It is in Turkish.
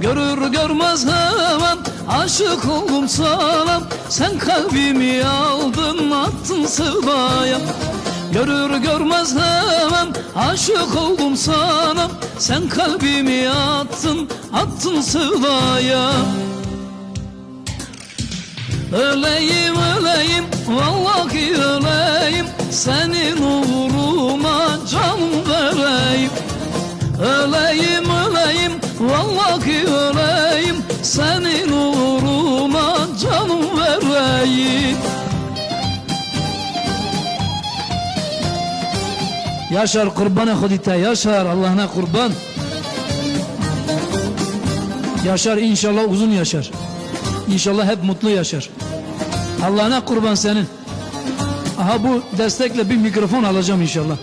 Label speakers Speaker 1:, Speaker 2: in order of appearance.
Speaker 1: Görür görmez hemen aşık oldum sana. Sen kalbimi aldın attın sevdaya. Görür görmez hemen aşık oldum sana. Sen kalbimi attın attın sevdaya. Öleyim öleyim vallahi öleyim. Senin uğruna canım vereyim. Öleyim öleyim vallahi öleyim Senin uğruna canım vereyim. Yaşar kurbanı hudite yaşar Allah'ına kurban. Yaşar inşallah uzun yaşar. İnşallah hep mutlu yaşar. Allah'ına kurban senin. Aha bu destekle bir mikrofon alacağım inşallah